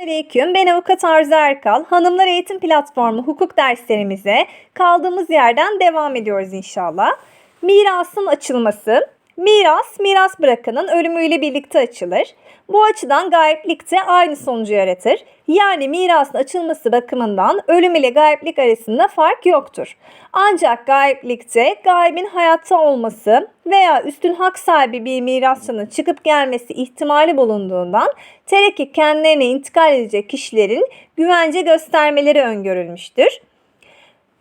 Selamünaleyküm. Ben Avukat Arzu Erkal. Hanımlar Eğitim Platformu hukuk derslerimize kaldığımız yerden devam ediyoruz inşallah. Mirasın açılması. Miras, miras bırakanın ölümüyle birlikte açılır. Bu açıdan gayiplik de aynı sonucu yaratır. Yani mirasın açılması bakımından ölüm ile gayiplik arasında fark yoktur. Ancak gayiplikte gaybin hayatta olması veya üstün hak sahibi bir mirasçının çıkıp gelmesi ihtimali bulunduğundan tereki kendilerine intikal edecek kişilerin güvence göstermeleri öngörülmüştür.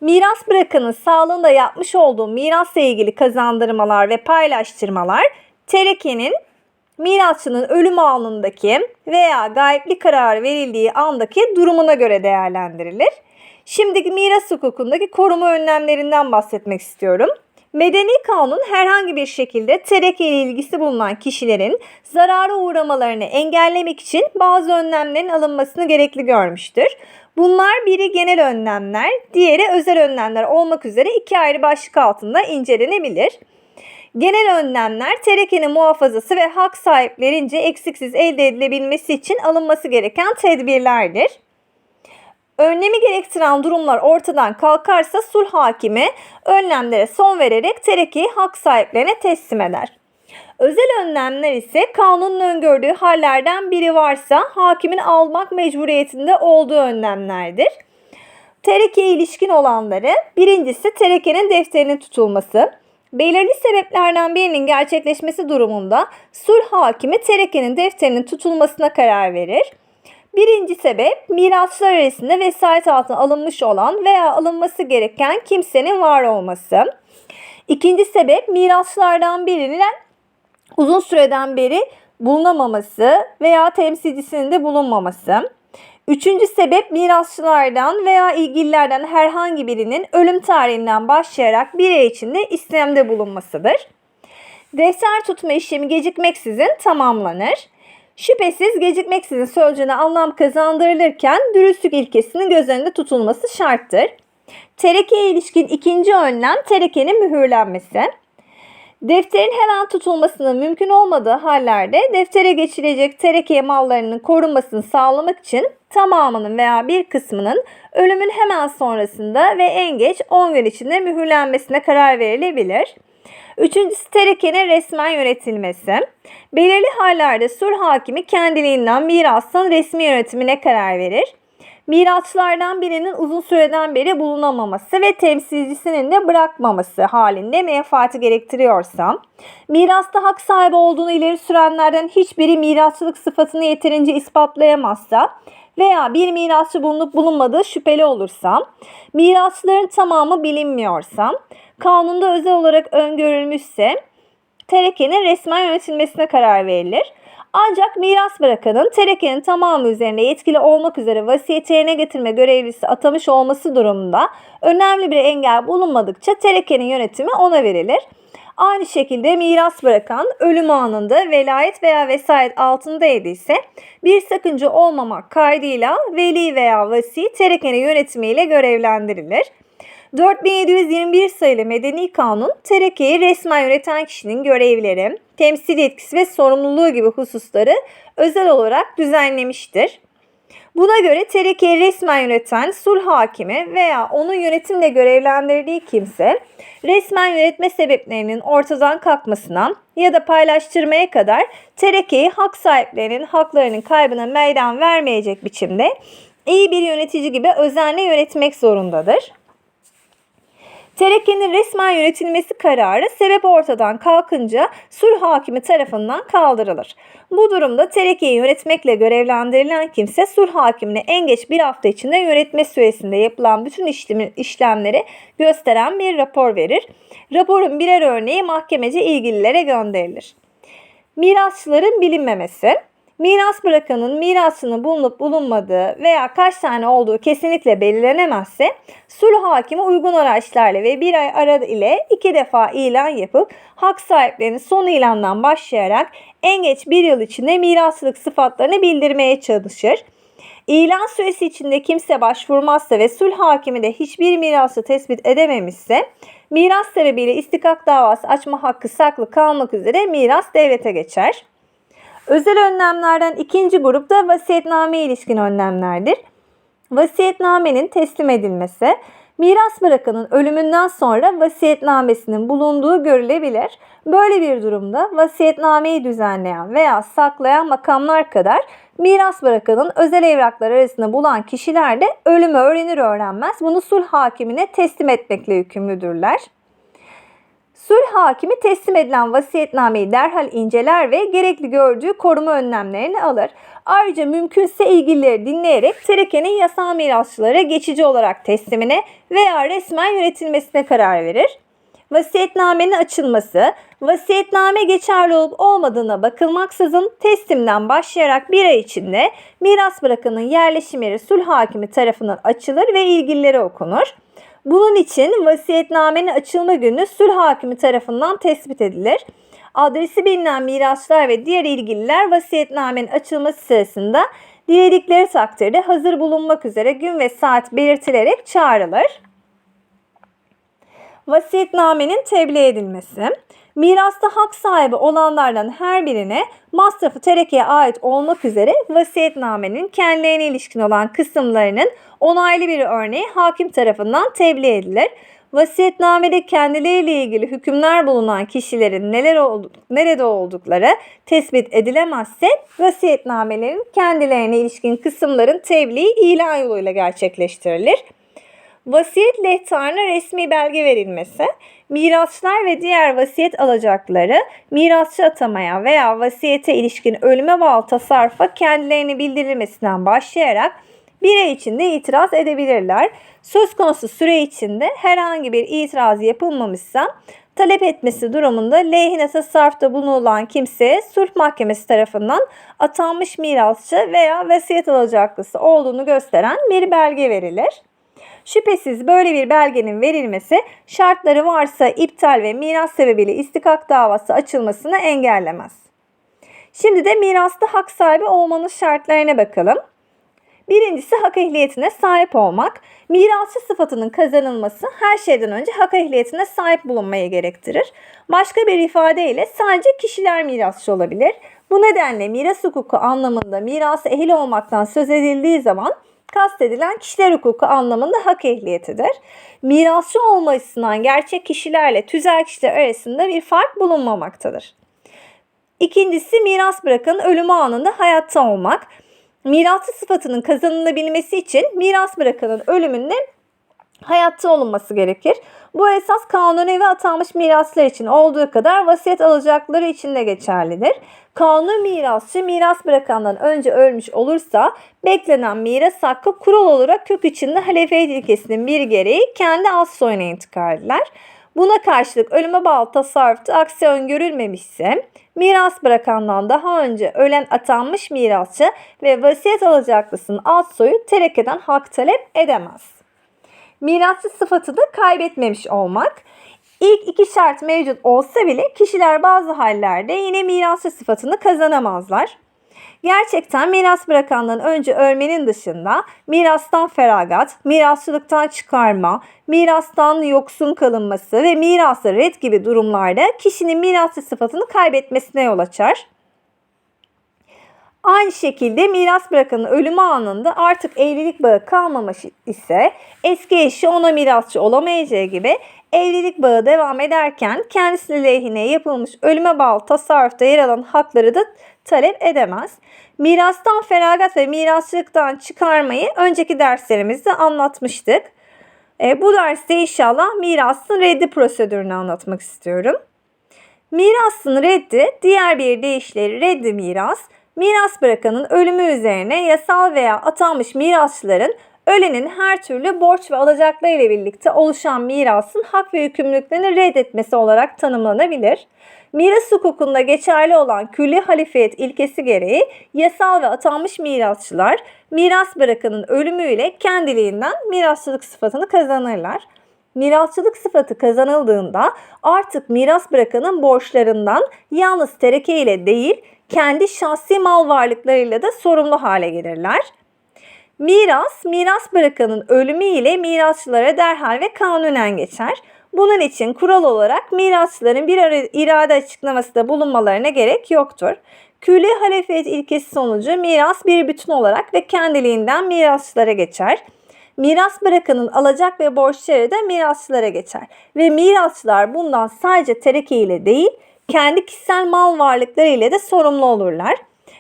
Miras bırakanın sağlığında yapmış olduğu mirasla ilgili kazandırmalar ve paylaştırmalar terekenin mirasçının ölüm anındaki veya gayipli karar verildiği andaki durumuna göre değerlendirilir. Şimdi miras hukukundaki koruma önlemlerinden bahsetmek istiyorum. Medeni kanun herhangi bir şekilde tereke ile ilgisi bulunan kişilerin zarara uğramalarını engellemek için bazı önlemlerin alınmasını gerekli görmüştür. Bunlar biri genel önlemler, diğeri özel önlemler olmak üzere iki ayrı başlık altında incelenebilir. Genel önlemler terekenin muhafazası ve hak sahiplerince eksiksiz elde edilebilmesi için alınması gereken tedbirlerdir. Önlemi gerektiren durumlar ortadan kalkarsa sulh hakimi önlemlere son vererek terekeyi hak sahiplerine teslim eder. Özel önlemler ise kanunun öngördüğü hallerden biri varsa hakimin almak mecburiyetinde olduğu önlemlerdir. Terekeye ilişkin olanları birincisi terekenin defterinin tutulması. Belirli sebeplerden birinin gerçekleşmesi durumunda sulh hakimi terekenin defterinin tutulmasına karar verir. Birinci sebep mirasçılar arasında vesayet altına alınmış olan veya alınması gereken kimsenin var olması. İkinci sebep mirasçılardan birinin uzun süreden beri bulunamaması veya temsilcisinin de bulunmaması. Üçüncü sebep mirasçılardan veya ilgililerden herhangi birinin ölüm tarihinden başlayarak bir ay içinde istemde bulunmasıdır. Defter tutma işlemi gecikmeksizin tamamlanır. Şüphesiz gecikmeksizin sözcüğüne anlam kazandırılırken dürüstlük ilkesinin göz önünde tutulması şarttır. Terekeye ilişkin ikinci önlem terekenin mühürlenmesi. Defterin hemen tutulmasının mümkün olmadığı hallerde deftere geçilecek tereke mallarının korunmasını sağlamak için tamamının veya bir kısmının ölümün hemen sonrasında ve en geç 10 gün içinde mühürlenmesine karar verilebilir. Üçüncüsü terekenin resmen yönetilmesi. Belirli hallerde sur hakimi kendiliğinden mirasın resmi yönetimine karar verir mirasçılardan birinin uzun süreden beri bulunamaması ve temsilcisinin de bırakmaması halinde menfaati gerektiriyorsa, mirasta hak sahibi olduğunu ileri sürenlerden hiçbiri mirasçılık sıfatını yeterince ispatlayamazsa veya bir mirasçı bulunup bulunmadığı şüpheli olursa, mirasçıların tamamı bilinmiyorsa, kanunda özel olarak öngörülmüşse, terekenin resmen yönetilmesine karar verilir. Ancak miras bırakanın terekenin tamamı üzerine yetkili olmak üzere vasiyeti yerine getirme görevlisi atamış olması durumunda önemli bir engel bulunmadıkça terekenin yönetimi ona verilir. Aynı şekilde miras bırakan ölüm anında velayet veya vesayet altında idiyse bir sakınca olmamak kaydıyla veli veya vasi terekenin yönetimiyle görevlendirilir. 4721 sayılı Medeni Kanun, terekeyi resmen yöneten kişinin görevleri, temsil yetkisi ve sorumluluğu gibi hususları özel olarak düzenlemiştir. Buna göre terekeyi resmen yöneten sulh hakimi veya onun yönetimle görevlendirdiği kimse resmen yönetme sebeplerinin ortadan kalkmasına ya da paylaştırmaya kadar terekeyi hak sahiplerinin haklarının kaybına meydan vermeyecek biçimde iyi bir yönetici gibi özenle yönetmek zorundadır. Terekkenin resmen yönetilmesi kararı sebep ortadan kalkınca sulh hakimi tarafından kaldırılır. Bu durumda terekeyi yönetmekle görevlendirilen kimse sulh hakimine en geç bir hafta içinde yönetme süresinde yapılan bütün işlemleri gösteren bir rapor verir. Raporun birer örneği mahkemece ilgililere gönderilir. Mirasçıların bilinmemesi miras bırakanın mirasını bulunup bulunmadığı veya kaç tane olduğu kesinlikle belirlenemezse sulh hakimi uygun araçlarla ve bir ay ara ile iki defa ilan yapıp hak sahiplerinin son ilandan başlayarak en geç bir yıl içinde miraslık sıfatlarını bildirmeye çalışır. İlan süresi içinde kimse başvurmazsa ve sulh hakimi de hiçbir mirası tespit edememişse miras sebebiyle istikak davası açma hakkı saklı kalmak üzere miras devlete geçer. Özel önlemlerden ikinci grup da vasiyetnameye ilişkin önlemlerdir. Vasiyetnamenin teslim edilmesi, miras bırakanın ölümünden sonra vasiyetnamesinin bulunduğu görülebilir. Böyle bir durumda vasiyetnameyi düzenleyen veya saklayan makamlar kadar miras bırakanın özel evraklar arasında bulan kişiler de ölümü öğrenir öğrenmez bunu sulh hakimine teslim etmekle yükümlüdürler. Sulh hakimi teslim edilen vasiyetnameyi derhal inceler ve gerekli gördüğü koruma önlemlerini alır. Ayrıca mümkünse ilgilileri dinleyerek terekenin yasal mirasçılara geçici olarak teslimine veya resmen yönetilmesine karar verir. Vasiyetnamenin açılması, vasiyetname geçerli olup olmadığına bakılmaksızın teslimden başlayarak bir ay içinde miras bırakanın yerleşim yeri sulh hakimi tarafından açılır ve ilgililere okunur. Bunun için vasiyetnamenin açılma günü sulh hakimi tarafından tespit edilir. Adresi bilinen mirasçılar ve diğer ilgililer vasiyetnamenin açılması sırasında diledikleri takdirde hazır bulunmak üzere gün ve saat belirtilerek çağrılır. Vasiyetnamenin tebliğ edilmesi. Mirasta hak sahibi olanlardan her birine masrafı terekeye ait olmak üzere vasiyetnamenin kendilerine ilişkin olan kısımlarının onaylı bir örneği hakim tarafından tebliğ edilir. Vasiyetnamede kendileriyle ilgili hükümler bulunan kişilerin neler olduk, nerede oldukları tespit edilemezse vasiyetnamelerin kendilerine ilişkin kısımların tebliği ilan yoluyla gerçekleştirilir. Vasiyet lehtarına resmi belge verilmesi, mirasçılar ve diğer vasiyet alacakları mirasçı atamaya veya vasiyete ilişkin ölüme bağlı tasarrufa kendilerini bildirilmesinden başlayarak bir ay içinde itiraz edebilirler. Söz konusu süre içinde herhangi bir itiraz yapılmamışsa talep etmesi durumunda lehine tasarrufta bulunulan kimseye sulh mahkemesi tarafından atanmış mirasçı veya vasiyet alacaklısı olduğunu gösteren bir belge verilir. Şüphesiz böyle bir belgenin verilmesi şartları varsa iptal ve miras sebebiyle istikak davası açılmasını engellemez. Şimdi de mirasta hak sahibi olmanın şartlarına bakalım. Birincisi hak ehliyetine sahip olmak. Mirasçı sıfatının kazanılması her şeyden önce hak ehliyetine sahip bulunmayı gerektirir. Başka bir ifadeyle sadece kişiler mirasçı olabilir. Bu nedenle miras hukuku anlamında mirası ehil olmaktan söz edildiği zaman kastedilen kişiler hukuku anlamında hak ehliyetidir. Mirasçı olma gerçek kişilerle tüzel kişiler arasında bir fark bulunmamaktadır. İkincisi miras bırakan ölümü anında hayatta olmak. Mirasçı sıfatının kazanılabilmesi için miras bırakanın ölümünde hayatta olunması gerekir. Bu esas kanuni ve atanmış miraslar için olduğu kadar vasiyet alacakları için de geçerlidir. Kanuni mirasçı miras bırakandan önce ölmüş olursa beklenen miras hakkı kural olarak kök içinde halefiyet ilkesinin bir gereği kendi az soyuna intikal eder. Buna karşılık ölüme bağlı tasarrufta aksi öngörülmemişse miras bırakandan daha önce ölen atanmış mirasçı ve vasiyet alacaklısının alt soyu terekeden hak talep edemez. Mirasçı sıfatı da kaybetmemiş olmak. İlk iki şart mevcut olsa bile kişiler bazı hallerde yine mirasçı sıfatını kazanamazlar. Gerçekten miras bırakandan önce ölmenin dışında mirastan feragat, mirasçılıktan çıkarma, mirastan yoksun kalınması ve mirası red gibi durumlarda kişinin mirasçı sıfatını kaybetmesine yol açar. Aynı şekilde miras bırakanın ölümü anında artık evlilik bağı kalmamış ise eski eşi ona mirasçı olamayacağı gibi evlilik bağı devam ederken kendisi lehine yapılmış ölüme bağlı tasarrufta yer alan hakları da talep edemez. Mirastan feragat ve mirasçılıktan çıkarmayı önceki derslerimizde anlatmıştık. E, bu derste inşallah mirasın reddi prosedürünü anlatmak istiyorum. Mirasın reddi diğer bir deyişleri reddi miras miras bırakanın ölümü üzerine yasal veya atanmış mirasçıların ölenin her türlü borç ve alacakları ile birlikte oluşan mirasın hak ve yükümlülüklerini reddetmesi olarak tanımlanabilir. Miras hukukunda geçerli olan külli halifiyet ilkesi gereği yasal ve atanmış mirasçılar miras bırakanın ölümüyle kendiliğinden mirasçılık sıfatını kazanırlar. Mirasçılık sıfatı kazanıldığında artık miras bırakanın borçlarından yalnız tereke ile değil kendi şahsi mal varlıklarıyla da sorumlu hale gelirler. Miras, miras bırakanın ölümü ile mirasçılara derhal ve kanunen geçer. Bunun için kural olarak mirasçıların bir irade açıklaması da bulunmalarına gerek yoktur. Külli halefiyet ilkesi sonucu miras bir bütün olarak ve kendiliğinden mirasçılara geçer. Miras bırakanın alacak ve borçları da mirasçılara geçer. Ve mirasçılar bundan sadece tereke ile değil, kendi kişisel mal varlıkları ile de sorumlu olurlar.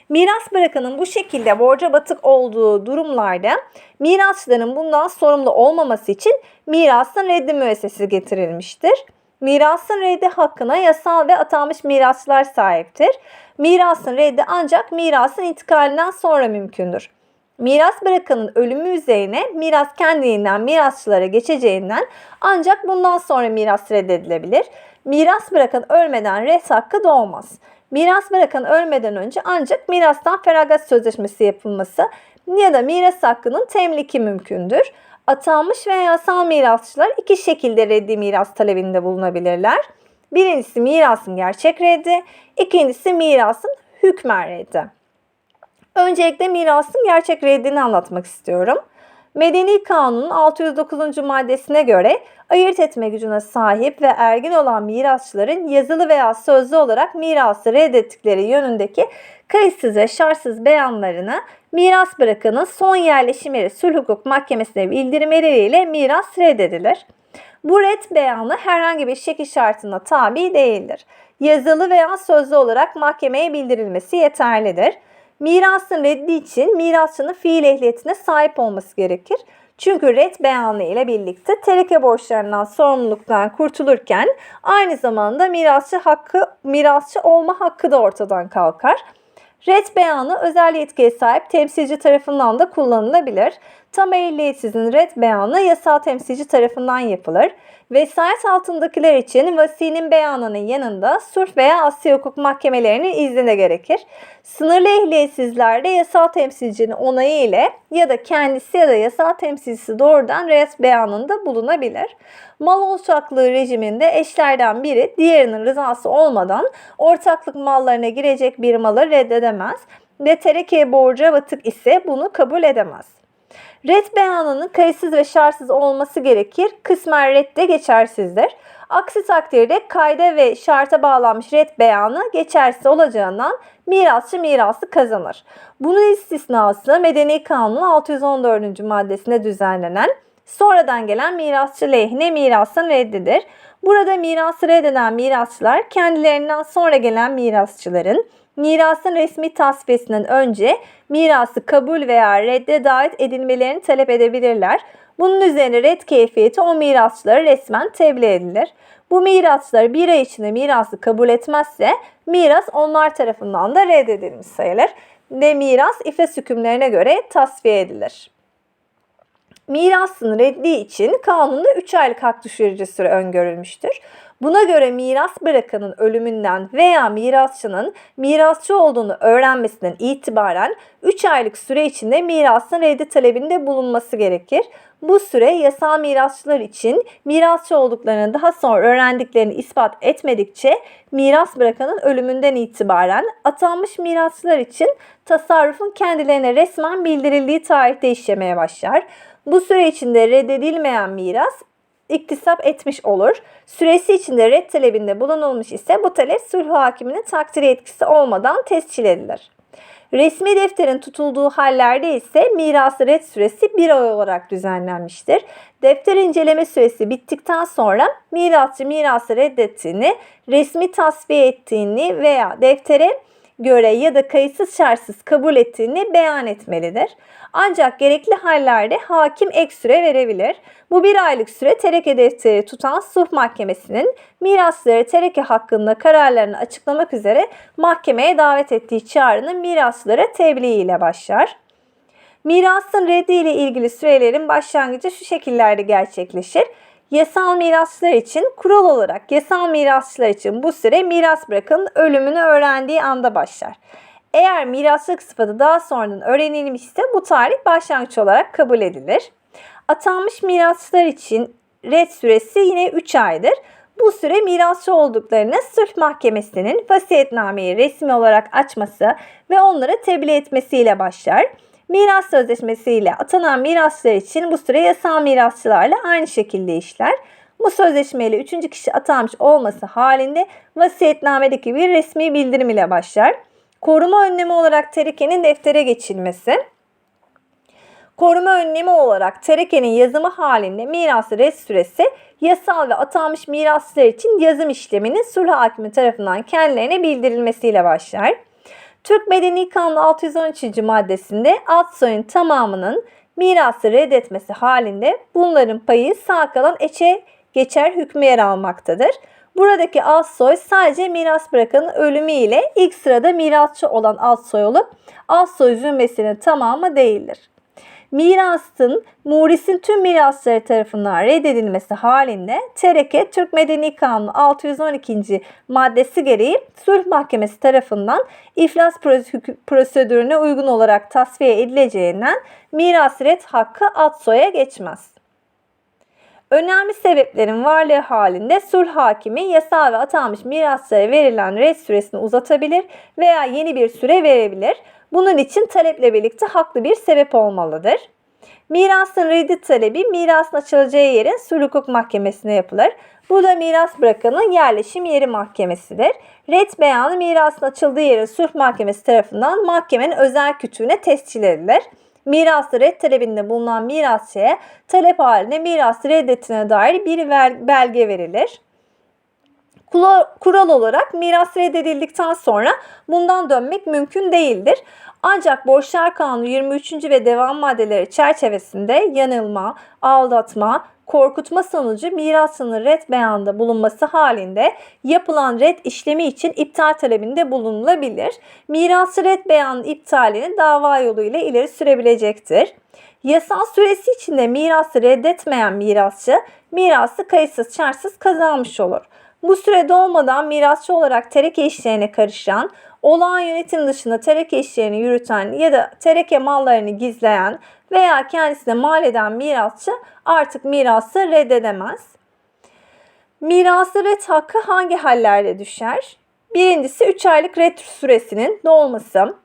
Miras bırakanın bu şekilde borca batık olduğu durumlarda mirasçıların bundan sorumlu olmaması için mirasın reddi müessesesi getirilmiştir. Mirasın reddi hakkına yasal ve atanmış mirasçılar sahiptir. Mirasın reddi ancak mirasın intikalinden sonra mümkündür. Miras bırakanın ölümü üzerine miras kendiliğinden mirasçılara geçeceğinden ancak bundan sonra miras reddedilebilir. Miras bırakan ölmeden res hakkı doğmaz. Miras bırakan ölmeden önce ancak mirastan feragat sözleşmesi yapılması ya da miras hakkının temliki mümkündür. Atanmış veya yasal mirasçılar iki şekilde reddi miras talebinde bulunabilirler. Birincisi mirasın gerçek reddi, ikincisi mirasın hükmen reddi. Öncelikle mirasın gerçek reddini anlatmak istiyorum. Medeni Kanun'un 609. maddesine göre ayırt etme gücüne sahip ve ergin olan mirasçıların yazılı veya sözlü olarak mirası reddettikleri yönündeki kayıtsız ve şartsız beyanlarını miras bırakanın son yerleşim yeri sulh hukuk mahkemesine bildirmeleriyle miras reddedilir. Bu red beyanı herhangi bir şekil şartına tabi değildir. Yazılı veya sözlü olarak mahkemeye bildirilmesi yeterlidir. Mirasın reddi için mirasçının fiil ehliyetine sahip olması gerekir. Çünkü red beyanı ile birlikte tereke borçlarından sorumluluktan kurtulurken aynı zamanda mirasçı hakkı mirasçı olma hakkı da ortadan kalkar. Red beyanı özel yetkiye sahip temsilci tarafından da kullanılabilir. Tam ehliyetsizin red beyanı yasal temsilci tarafından yapılır. Vesayet altındakiler için vasinin beyanının yanında surf veya asya hukuk mahkemelerinin izni de gerekir. Sınırlı ehliyetsizlerde yasal temsilcinin onayı ile ya da kendisi ya da yasal temsilcisi doğrudan red beyanında bulunabilir. Mal ortaklığı rejiminde eşlerden biri diğerinin rızası olmadan ortaklık mallarına girecek bir malı reddedemez ve tereke borca batık ise bunu kabul edemez. Red beyanının kayıtsız ve şartsız olması gerekir. Kısmen red de geçersizdir. Aksi takdirde kayda ve şarta bağlanmış red beyanı geçersiz olacağından mirasçı mirası kazanır. Bunun istisnası Medeni Kanun 614. maddesinde düzenlenen sonradan gelen mirasçı lehine mirasın reddidir. Burada mirası reddeden mirasçılar kendilerinden sonra gelen mirasçıların mirasın resmi tasfiyesinden önce mirası kabul veya redde davet edilmelerini talep edebilirler. Bunun üzerine red keyfiyeti o mirasçılara resmen tebliğ edilir. Bu mirasçılar bir ay içinde mirası kabul etmezse miras onlar tarafından da reddedilmiş sayılır ve miras iflas hükümlerine göre tasfiye edilir. Mirasın reddi için kanunda 3 aylık hak düşürücü süre öngörülmüştür. Buna göre miras bırakanın ölümünden veya mirasçının mirasçı olduğunu öğrenmesinden itibaren 3 aylık süre içinde mirasın reddi talebinde bulunması gerekir. Bu süre yasal mirasçılar için mirasçı olduklarını daha sonra öğrendiklerini ispat etmedikçe miras bırakanın ölümünden itibaren atanmış mirasçılar için tasarrufun kendilerine resmen bildirildiği tarihte işlemeye başlar. Bu süre içinde reddedilmeyen miras iktisap etmiş olur. Süresi içinde red talebinde bulunulmuş ise bu talep sulh hakiminin takdir etkisi olmadan tescil edilir. Resmi defterin tutulduğu hallerde ise mirası red süresi bir ay olarak düzenlenmiştir. Defter inceleme süresi bittikten sonra mirasçı mirası reddettiğini, resmi tasfiye ettiğini veya deftere göre ya da kayıtsız şartsız kabul ettiğini beyan etmelidir. Ancak gerekli hallerde hakim ek süre verebilir. Bu bir aylık süre tereke defteri tutan suh mahkemesinin mirasları tereke hakkında kararlarını açıklamak üzere mahkemeye davet ettiği çağrının miraslara tebliğ ile başlar. Mirasın reddi ile ilgili sürelerin başlangıcı şu şekillerde gerçekleşir. Yasal mirasçılar için kural olarak yasal mirasçılar için bu süre miras bırakanın ölümünü öğrendiği anda başlar. Eğer mirasçılık sıfatı daha sonradan öğrenilmişse bu tarih başlangıç olarak kabul edilir. Atanmış mirasçılar için red süresi yine 3 aydır. Bu süre mirasçı olduklarını sulh mahkemesinin vasiyetnameyi resmi olarak açması ve onlara tebliğ etmesiyle başlar. Miras sözleşmesiyle atanan mirasçılar için bu süre yasal mirasçılarla aynı şekilde işler. Bu sözleşmeyle üçüncü kişi atanmış olması halinde vasiyetnamedeki bir resmi bildirim ile başlar. Koruma önlemi olarak terekenin deftere geçilmesi. Koruma önlemi olarak terekenin yazımı halinde mirası res süresi yasal ve atanmış mirasçılar için yazım işleminin sulh hakimi tarafından kendilerine bildirilmesiyle başlar. Türk Medeni Kanunu 613. maddesinde alt soyun tamamının mirası reddetmesi halinde bunların payı sağ kalan eçe geçer hükmü yer almaktadır. Buradaki alt soy sadece miras bırakanın ölümü ile ilk sırada mirasçı olan alt soy olup alt soy zümresinin tamamı değildir mirasın murisin tüm mirasları tarafından reddedilmesi halinde tereke Türk Medeni Kanunu 612. maddesi gereği sulh mahkemesi tarafından iflas prosedürüne uygun olarak tasfiye edileceğinden miras red hakkı Atsoy'a geçmez. Önemli sebeplerin varlığı halinde sulh hakimi yasal ve atanmış miraslara verilen red süresini uzatabilir veya yeni bir süre verebilir. Bunun için taleple birlikte haklı bir sebep olmalıdır. Mirasın reddi talebi mirasın açılacağı yerin sulh hukuk mahkemesine yapılır. Bu da miras bırakanın yerleşim yeri mahkemesidir. Red beyanı mirasın açıldığı yerin sulh mahkemesi tarafından mahkemenin özel kütüğüne tescil edilir. Mirası red talebinde bulunan mirasçıya talep halinde mirası reddetine dair bir belge verilir. Kural olarak miras reddedildikten sonra bundan dönmek mümkün değildir. Ancak Borçlar Kanunu 23. ve devam maddeleri çerçevesinde yanılma, aldatma, korkutma sonucu mirasının red beyanda bulunması halinde yapılan red işlemi için iptal talebinde bulunulabilir. Mirası red beyanının iptalini dava yoluyla ileri sürebilecektir. Yasal süresi içinde mirası reddetmeyen mirasçı mirası kayıtsız şartsız kazanmış olur. Bu süre dolmadan mirasçı olarak tereke işlerine karışan, olağan yönetim dışında tereke işlerini yürüten ya da tereke mallarını gizleyen veya kendisine mal eden mirasçı artık mirası reddedemez. Mirası red hakkı hangi hallerde düşer? Birincisi 3 aylık red süresinin dolması.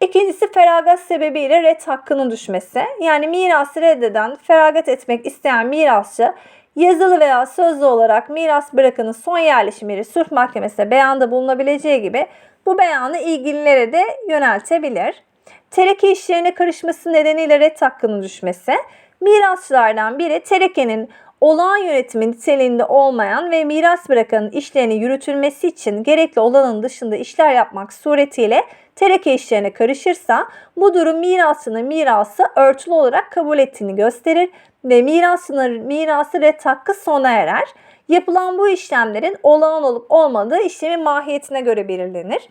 İkincisi feragat sebebiyle red hakkının düşmesi. Yani mirası reddeden, feragat etmek isteyen mirasçı yazılı veya sözlü olarak miras bırakanın son yerleşim yeri sulh mahkemesine beyanda bulunabileceği gibi bu beyanı ilgililere de yöneltebilir. Tereke işlerine karışması nedeniyle red hakkının düşmesi, mirasçılardan biri terekenin olağan yönetimi niteliğinde olmayan ve miras bırakanın işlerini yürütülmesi için gerekli olanın dışında işler yapmak suretiyle tereke işlerine karışırsa bu durum mirasının mirası örtülü olarak kabul ettiğini gösterir ve mirasının mirası red hakkı sona erer. Yapılan bu işlemlerin olağan olup olmadığı işlemin mahiyetine göre belirlenir.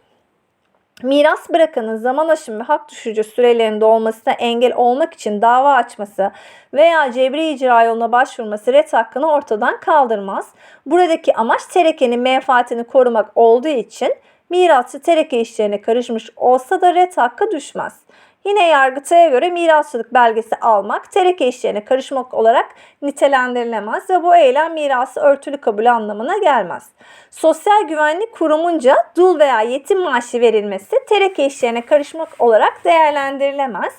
Miras bırakanın zaman aşımı ve hak düşürücü sürelerinde olmasına engel olmak için dava açması veya cebri icra yoluna başvurması ret hakkını ortadan kaldırmaz. Buradaki amaç terekenin menfaatini korumak olduğu için mirasçı tereke işlerine karışmış olsa da ret hakkı düşmez. Yine Yargıtay'a göre mirasçılık belgesi almak tereke işlerine karışmak olarak nitelendirilemez ve bu eylem mirası örtülü kabul anlamına gelmez. Sosyal Güvenlik Kurumunca dul veya yetim maaşı verilmesi tereke işlerine karışmak olarak değerlendirilemez.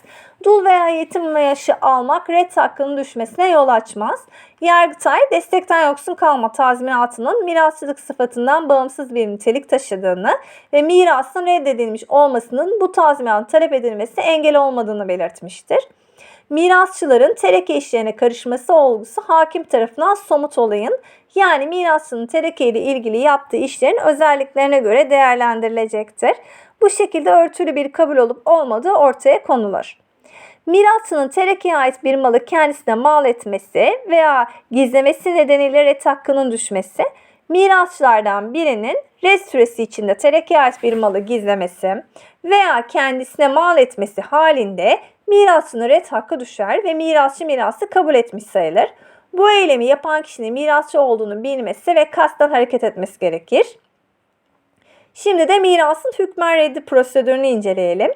Dul veya yetim maaşı almak red hakkının düşmesine yol açmaz. Yargıtay destekten yoksun kalma tazminatının mirasçılık sıfatından bağımsız bir nitelik taşıdığını ve mirasın reddedilmiş olmasının bu tazminatın talep edilmesi engel olmadığını belirtmiştir. Mirasçıların tereke işlerine karışması olgusu hakim tarafından somut olayın yani mirasçının tereke ile ilgili yaptığı işlerin özelliklerine göre değerlendirilecektir. Bu şekilde örtülü bir kabul olup olmadığı ortaya konulur. Mirasçının terekeye ait bir malı kendisine mal etmesi veya gizlemesi nedeniyle ret hakkının düşmesi, mirasçılardan birinin res süresi içinde terekeye ait bir malı gizlemesi veya kendisine mal etmesi halinde mirasçının ret hakkı düşer ve mirasçı mirası kabul etmiş sayılır. Bu eylemi yapan kişinin mirasçı olduğunu bilmesi ve kasten hareket etmesi gerekir. Şimdi de mirasın hükmen reddi prosedürünü inceleyelim.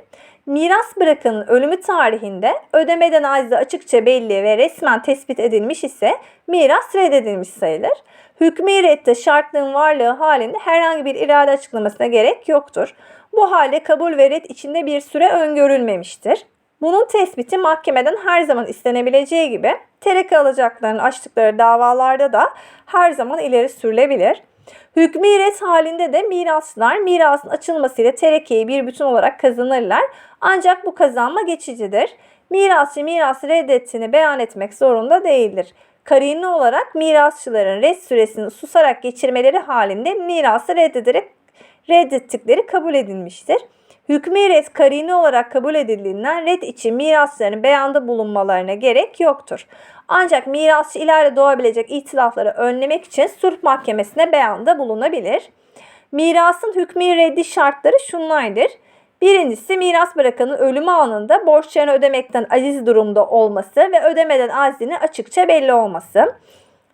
Miras bırakanın ölümü tarihinde ödemeden acizi açıkça belli ve resmen tespit edilmiş ise miras reddedilmiş sayılır. Hükmü redde şartlığın varlığı halinde herhangi bir irade açıklamasına gerek yoktur. Bu halde kabul ve red içinde bir süre öngörülmemiştir. Bunun tespiti mahkemeden her zaman istenebileceği gibi tereke alacaklarının açtıkları davalarda da her zaman ileri sürülebilir. Hükmü ret halinde de miraslar mirasın açılmasıyla terekeyi bir bütün olarak kazanırlar. Ancak bu kazanma geçicidir. Mirasçı mirası reddettiğini beyan etmek zorunda değildir. Karine olarak mirasçıların red süresini susarak geçirmeleri halinde mirası reddederek reddettikleri kabul edilmiştir. Hükmü red karine olarak kabul edildiğinden red için mirasçıların beyanda bulunmalarına gerek yoktur. Ancak mirasçı ileride doğabilecek itilafları önlemek için sulh mahkemesine beyanda bulunabilir. Mirasın hükmü reddi şartları şunlardır. Birincisi miras bırakanın ölümü anında borçlarını ödemekten aciz durumda olması ve ödemeden aczinin açıkça belli olması.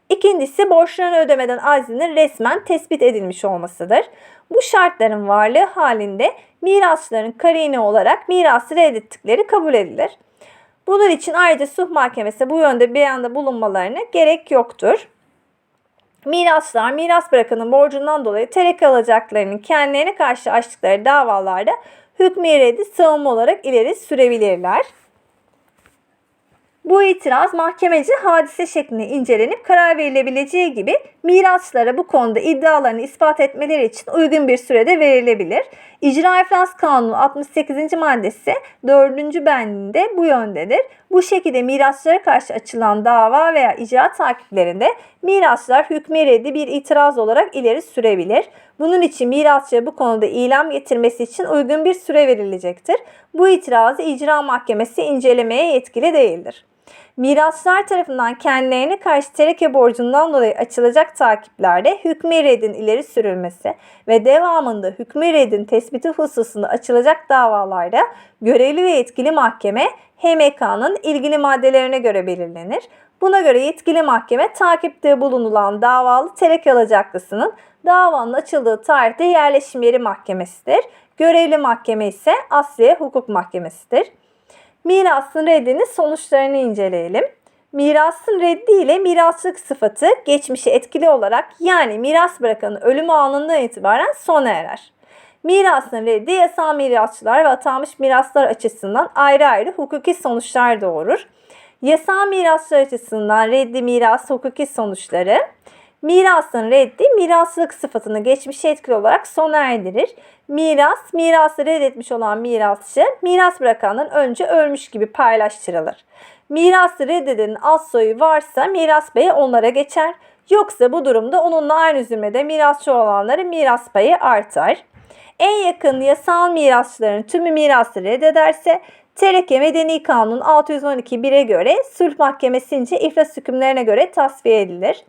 İkincisi borçlarını ödemeden aczinin resmen tespit edilmiş olmasıdır. Bu şartların varlığı halinde mirasçıların karine olarak mirası reddettikleri kabul edilir. Bunun için ayrıca suh mahkemesi bu yönde beyanda bulunmalarına gerek yoktur. Mirasçılar miras bırakanın borcundan dolayı terek alacaklarının kendilerine karşı açtıkları davalarda hükmü reddi savunma olarak ileri sürebilirler. Bu itiraz mahkemece hadise şeklinde incelenip karar verilebileceği gibi mirasçılara bu konuda iddialarını ispat etmeleri için uygun bir sürede verilebilir. İcra İflas Kanunu 68. maddesi 4. bendinde bu yöndedir. Bu şekilde mirasçılara karşı açılan dava veya icra takiplerinde mirasçılar hükmü reddi bir itiraz olarak ileri sürebilir. Bunun için mirasçıya bu konuda ilam getirmesi için uygun bir süre verilecektir. Bu itirazı icra mahkemesi incelemeye yetkili değildir. Mirasçılar tarafından kendilerine karşı tereke borcundan dolayı açılacak takiplerde hükmü redin ileri sürülmesi ve devamında hükmü redin tespiti hususunda açılacak davalarda görevli ve yetkili mahkeme HMK'nın ilgili maddelerine göre belirlenir. Buna göre yetkili mahkeme takipte bulunulan davalı tereke alacaklısının davanın açıldığı tarihte yerleşim yeri mahkemesidir. Görevli mahkeme ise Asliye Hukuk Mahkemesidir. Mirasın reddinin sonuçlarını inceleyelim. Mirasın reddi ile miraslık sıfatı geçmişe etkili olarak yani miras bırakanın ölümü anından itibaren sona erer. Mirasın reddi yasal mirasçılar ve atanmış miraslar açısından ayrı ayrı hukuki sonuçlar doğurur. Yasal mirasçılar açısından reddi miras hukuki sonuçları Mirasın reddi miraslık sıfatını geçmişe etkili olarak sona erdirir. Miras, mirası reddetmiş olan mirasçı miras bırakandan önce ölmüş gibi paylaştırılır. Mirası reddedenin az soyu varsa miras payı onlara geçer. Yoksa bu durumda onunla aynı zümrede mirasçı olanların miras payı artar. En yakın yasal mirasçıların tümü mirası reddederse Tereke Medeni Kanun 612.1'e göre sulh mahkemesince iflas hükümlerine göre tasfiye edilir.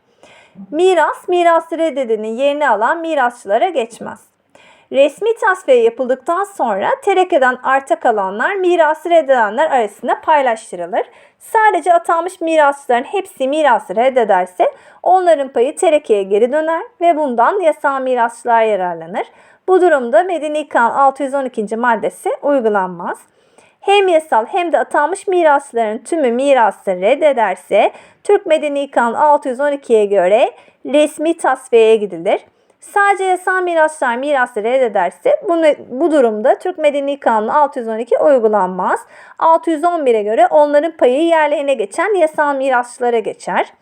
Miras, mirası reddedenin yerini alan mirasçılara geçmez. Resmi tasfiye yapıldıktan sonra terekeden arta kalanlar mirası reddedenler arasında paylaştırılır. Sadece atanmış mirasçıların hepsi mirası reddederse onların payı terekeye geri döner ve bundan yasal mirasçılar yararlanır. Bu durumda Medeni Kanun 612. maddesi uygulanmaz hem yasal hem de atanmış mirasların tümü mirası reddederse Türk Medeni Kanun 612'ye göre resmi tasfiyeye gidilir. Sadece yasal miraslar mirası reddederse bunu, bu durumda Türk Medeni Kanunu 612 uygulanmaz. 611'e göre onların payı yerlerine geçen yasal mirasçılara geçer.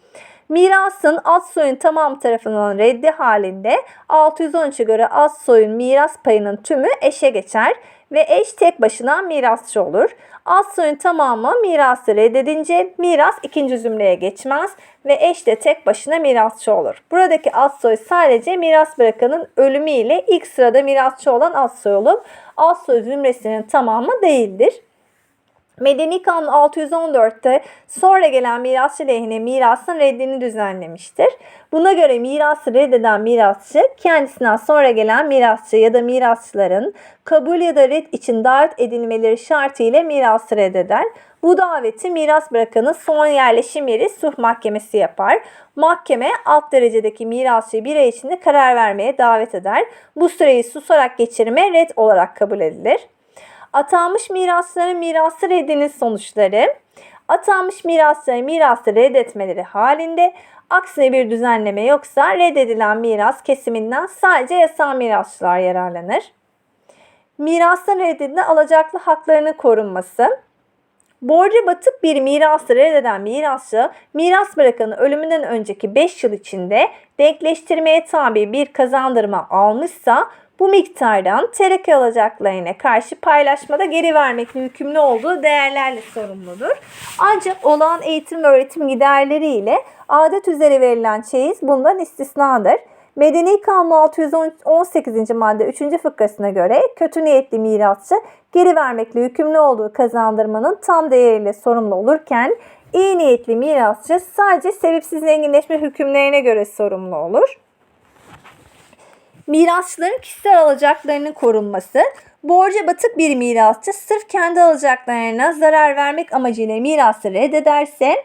Mirasın az soyun tamam tarafından reddi halinde 613'e göre az soyun miras payının tümü eşe geçer ve eş tek başına mirasçı olur. Az soyun tamamı mirası reddedince miras ikinci zümreye geçmez ve eş de tek başına mirasçı olur. Buradaki az soy sadece miras bırakanın ölümü ile ilk sırada mirasçı olan az soy olup az soy zümresinin tamamı değildir. Medeni Kanun 614'te sonra gelen mirasçı lehine mirasın reddini düzenlemiştir. Buna göre mirası reddeden mirasçı kendisinden sonra gelen mirasçı ya da mirasçıların kabul ya da red için davet edilmeleri şartıyla mirası reddeder. Bu daveti miras bırakanın son yerleşim yeri suh mahkemesi yapar. Mahkeme alt derecedeki mirasçıyı bir içinde karar vermeye davet eder. Bu süreyi susarak geçirme red olarak kabul edilir. Atanmış mirasların mirası reddinin sonuçları. Atanmış mirasların mirası reddetmeleri halinde. Aksine bir düzenleme yoksa reddedilen miras kesiminden sadece yasal mirasçılar yararlanır. Mirasın reddedilen alacaklı haklarının korunması Borca batık bir mirası reddeden mirasçı, miras bırakanın ölümünden önceki 5 yıl içinde denkleştirmeye tabi bir kazandırma almışsa bu miktardan tereke alacaklarına karşı paylaşmada geri vermekle yükümlü olduğu değerlerle sorumludur. Ancak olağan eğitim ve öğretim giderleri ile adet üzere verilen çeyiz bundan istisnadır. Medeni Kanun 618. madde 3. fıkrasına göre kötü niyetli mirasçı geri vermekle yükümlü olduğu kazandırmanın tam değeriyle sorumlu olurken iyi niyetli mirasçı sadece sebepsiz zenginleşme hükümlerine göre sorumlu olur. Mirasçıların kişisel alacaklarının korunması, borca batık bir mirasçı sırf kendi alacaklarına zarar vermek amacıyla mirası reddederse,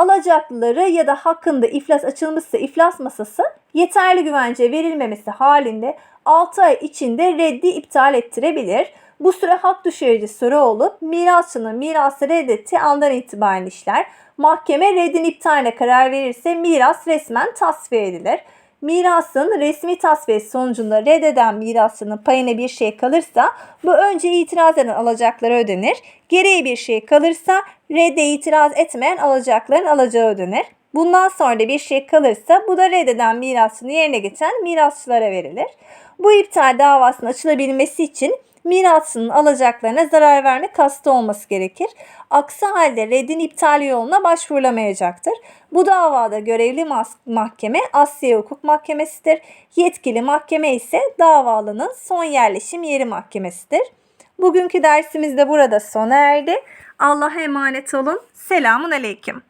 alacaklıları ya da hakkında iflas açılmışsa iflas masası yeterli güvence verilmemesi halinde 6 ay içinde reddi iptal ettirebilir. Bu süre hak düşürücü süre olup mirasçının mirası reddettiği andan itibaren işler. Mahkeme reddin iptaline karar verirse miras resmen tasfiye edilir. Mirasın resmi tasfiyesi sonucunda reddeden mirasçının payına bir şey kalırsa bu önce itiraz eden alacakları ödenir. Geriye bir şey kalırsa redde itiraz etmeyen alacakların alacağı ödenir. Bundan sonra da bir şey kalırsa bu da reddeden mirasçının yerine geçen mirasçılara verilir. Bu iptal davasının açılabilmesi için mirasçının alacaklarına zarar verme kastı olması gerekir. Aksi halde reddin iptali yoluna başvurulamayacaktır. Bu davada görevli mahkeme Asya Hukuk Mahkemesi'dir. Yetkili mahkeme ise davalının son yerleşim yeri mahkemesidir. Bugünkü dersimiz de burada sona erdi. Allah'a emanet olun. Selamun Aleyküm.